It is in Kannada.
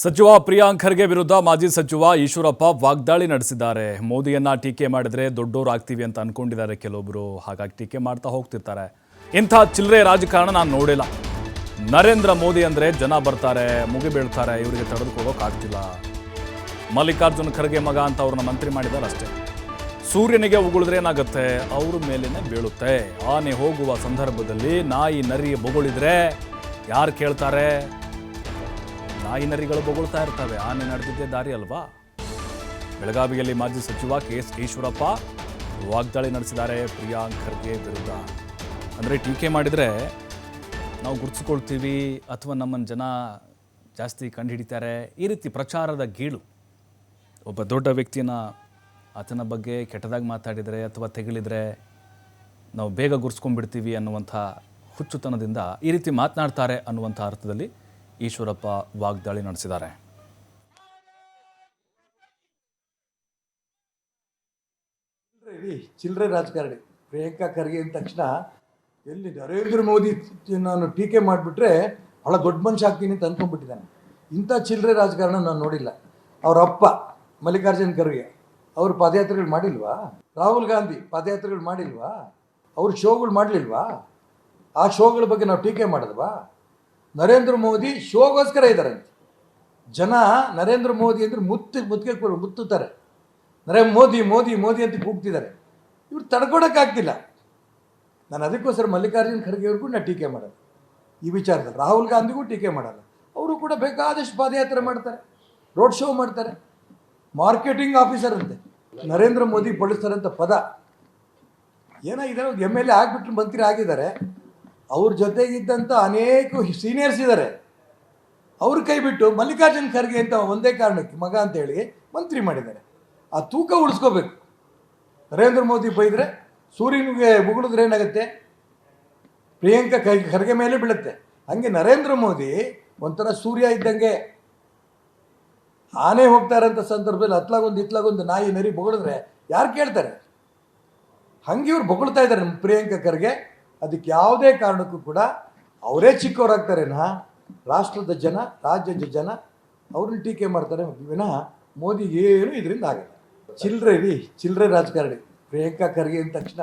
ಸಚಿವ ಪ್ರಿಯಾಂಕ್ ಖರ್ಗೆ ವಿರುದ್ಧ ಮಾಜಿ ಸಚಿವ ಈಶ್ವರಪ್ಪ ವಾಗ್ದಾಳಿ ನಡೆಸಿದ್ದಾರೆ. ಮೋದಿಯನ್ನ ಟೀಕೆ ಮಾಡಿದ್ರೆ ದೊಡ್ಡೋರು ಆಗ್ತೀವಿ ಅಂತ ಅನ್ಕೊಂಡಿದ್ದಾರೆ ಕೆಲವೊಬ್ರು. ಹಾಗಾಗಿ ಟೀಕೆ ಮಾಡ್ತಾ ಹೋಗ್ತಿರ್ತಾರೆ. ಇಂಥ ಚಿಲ್ಲರೆ ರಾಜಕಾರಣ ನಾನು ನೋಡಿಲ್ಲ. ನರೇಂದ್ರ ಮೋದಿ ಅಂದ್ರೆ ಜನ ಬರ್ತಾರೆ, ಮುಗಿ ಬೀಳ್ತಾರೆ, ಇವರಿಗೆ ತಡೆದುಕೊಳ್ಳೋಕ್ಕಾಗ್ತಿಲ್ಲ ಮಲ್ಲಿಕಾರ್ಜುನ ಖರ್ಗೆ ಮಗ ಅಂತ ಅವ್ರನ್ನ ಮಂತ್ರಿ ಮಾಡಿದ್ದಾರೆ ಅಷ್ಟೇ. ಸೂರ್ಯನಿಗೆ ಉಗುಳಿದ್ರೆ ಏನಾಗುತ್ತೆ? ಅವ್ರ ಮೇಲೇನೆ ಬೀಳುತ್ತೆ. ಆನೆ ಹೋಗುವ ಸಂದರ್ಭದಲ್ಲಿ ನಾಯಿ ನರಿ ಬೊಗಳಿದ್ರೆ ಯಾರು ಕೇಳ್ತಾರೆ? ನಾಯಿ ನರಿಗಳು ಬೊಗಳ್ತಾ ಇರ್ತವೆ. ಆನೆ ನಡೆದಿದ್ದೇ ದಾರಿ ಅಲ್ವಾ? ಬೆಳಗಾವಿಯಲ್ಲಿ ಮಾಜಿ ಸಚಿವ ಕೆ ಎಸ್ ಈಶ್ವರಪ್ಪ ವಾಗ್ದಾಳಿ ನಡೆಸಿದ್ದಾರೆ ಪ್ರಿಯಾಂಕ್ ಖರ್ಗೆ ವಿರುದ್ಧ. ಅಂದರೆ ಟೀಕೆ ಮಾಡಿದರೆ ನಾವು ಗುರ್ತಿಸ್ಕೊಳ್ತೀವಿ ಅಥವಾ ನಮ್ಮನ್ನು ಜನ ಜಾಸ್ತಿ ಕಂಡುಹಿಡಿತಾರೆ. ಈ ರೀತಿ ಪ್ರಚಾರದ ಗೀಳು. ಒಬ್ಬ ದೊಡ್ಡ ವ್ಯಕ್ತಿನ ಆತನ ಬಗ್ಗೆ ಕೆಟ್ಟದಾಗಿ ಮಾತಾಡಿದರೆ ಅಥವಾ ತೆಗಳಿದರೆ ನಾವು ಬೇಗ ಗುರ್ಸ್ಕೊಂಡ್ಬಿಡ್ತೀವಿ ಅನ್ನುವಂಥ ಹುಚ್ಚುತನದಿಂದ ಈ ರೀತಿ ಮಾತನಾಡ್ತಾರೆ ಅನ್ನುವಂಥ ಅರ್ಥದಲ್ಲಿ ಈಶ್ವರಪ್ಪ ವಾಗ್ದಾಳಿ ನಡೆಸಿದ್ದಾರೆ. ಚಿಲ್ಲರೆ ರಾಜಕಾರಣಿ. ಪ್ರಿಯಾಂಕಾ ಖರ್ಗೆ ಅಂದ ತಕ್ಷಣ ಎಲ್ಲಿ ನರೇಂದ್ರ ಮೋದಿ ನಾನು ಟೀಕೆ ಮಾಡಿಬಿಟ್ರೆ ಭಾಳ ದೊಡ್ಡ ಮನುಷ್ಯ ಆಗ್ತೀನಿ ಅಂತ ಅಂದ್ಕೊಂಡ್ಬಿಟ್ಟಿದ್ದಾನೆ ಇಂಥ ಚಿಲ್ಲರೆ ರಾಜಕಾರಣ ನಾನು ನೋಡಿಲ್ಲ. ಅವರ ಅಪ್ಪ ಮಲ್ಲಿಕಾರ್ಜುನ್ ಖರ್ಗೆ, ಅವರು ಪಾದಯಾತ್ರೆಗಳು ಮಾಡಿಲ್ವಾ? ರಾಹುಲ್ ಗಾಂಧಿ ಪಾದಯಾತ್ರೆಗಳು ಮಾಡಿಲ್ವಾ? ಅವ್ರ ಶೋಗಳು ಮಾಡಲಿಲ್ವಾ? ಆ ಶೋಗಳ ಬಗ್ಗೆ ನಾವು ಟೀಕೆ ಮಾಡಿದ್ವಾ? ನರೇಂದ್ರ ಮೋದಿ ಶೋಗೋಸ್ಕರ ಇದ್ದಾರಂತೆ. ಜನ ನರೇಂದ್ರ ಮೋದಿ ಅಂದರೆ ಮುತ್ತು, ಮುತ್ತಿಗೆ ಮುತ್ತುತ್ತಾರೆ. ನರೇಂದ್ರ ಮೋದಿ ಮೋದಿ ಮೋದಿ ಅಂತ ಕೂಗ್ತಿದ್ದಾರೆ. ಇವ್ರು ತಡ್ಕೊಡೋಕ್ಕಾಗ್ತಿಲ್ಲ ನಾನು ಅದಕ್ಕೋಸ್ಕರ ಮಲ್ಲಿಕಾರ್ಜುನ್ ಖರ್ಗೆ ಅವ್ರಿಗೂ ನಾನು ಟೀಕೆ ಮಾಡೋದು. ಈ ವಿಚಾರದಲ್ಲಿ ರಾಹುಲ್ ಗಾಂಧಿಗೂ ಟೀಕೆ ಮಾಡಲ್ಲ ಅವರು ಕೂಡ ಬೇಕಾದಷ್ಟು ಪಾದಯಾತ್ರೆ ಮಾಡ್ತಾರೆ, ರೋಡ್ ಶೋ ಮಾಡ್ತಾರೆ. ಮಾರ್ಕೆಟಿಂಗ್ ಆಫೀಸರ್ ಅಂತೆ. ನರೇಂದ್ರ ಮೋದಿ ಬಳಸ್ತಾರಂತ ಪದ. ಏನೋ ಎಂ ಎಲ್ ಎ ಮಂತ್ರಿ ಆಗಿದ್ದಾರೆ. ಅವ್ರ ಜೊತೆಗಿದ್ದಂಥ ಅನೇಕ ಸೀನಿಯರ್ಸ್ ಇದ್ದಾರೆ ಅವ್ರ ಕೈ ಬಿಟ್ಟು ಮಲ್ಲಿಕಾರ್ಜುನ್ ಖರ್ಗೆ ಅಂತ ಒಂದೇ ಕಾರಣಕ್ಕೆ ಮಗ ಅಂತೇಳಿ ಮಂತ್ರಿ ಮಾಡಿದ್ದಾರೆ. ಆ ತೂಕ ಉಳಿಸ್ಕೋಬೇಕು. ನರೇಂದ್ರ ಮೋದಿ ಬೈದರೆ ಸೂರ್ಯನಿಗೆ ಉಗುಳಿದ್ರೆ ಏನಾಗುತ್ತೆ? ಪ್ರಿಯಾಂಕಾ ಕೈ ಖರ್ಗೆ ಮೇಲೆ ಬೀಳುತ್ತೆ. ಹಾಗೆ ನರೇಂದ್ರ ಮೋದಿ ಒಂಥರ ಸೂರ್ಯ ಇದ್ದಂಗೆ ಆನೆ ಹೋಗ್ತಾ ಇರೋಂಥ ಸಂದರ್ಭದಲ್ಲಿ ಹತ್ಲಾಗೊಂದು ಇತ್ಲಾಗೊಂದು ನಾಯಿ ನರಿ ಬೊಗಳಿದ್ರೆ ಯಾರು ಕೇಳ್ತಾರೆ? ಹಂಗೆ ಇವ್ರು ಬೊಗಳ್ತಾ ಇದ್ದಾರೆ ಪ್ರಿಯಾಂಕಾ ಖರ್ಗೆ. ಅದಕ್ಕೆ ಯಾವುದೇ ಕಾರಣಕ್ಕೂ ಕೂಡ ಅವರೇ ಚಿಕ್ಕವರಾಗ್ತಾರೇನಾ? ರಾಷ್ಟ್ರದ ಜನ, ರಾಜ್ಯದ ಜನ ಅವ್ರನ್ನ ಟೀಕೆ ಮಾಡ್ತಾರೆ. ವಿನಃ ಮೋದಿ ಏನು ಇದರಿಂದ ಆಗಲ್ಲ. ಚಿಲ್ಲರೆ ರೀ ಚಿಲ್ಲರೆ ರಾಜಕಾರಣಿ. ಪ್ರಿಯಾಂಕಾ ಖರ್ಗೆ ಅಂದ ತಕ್ಷಣ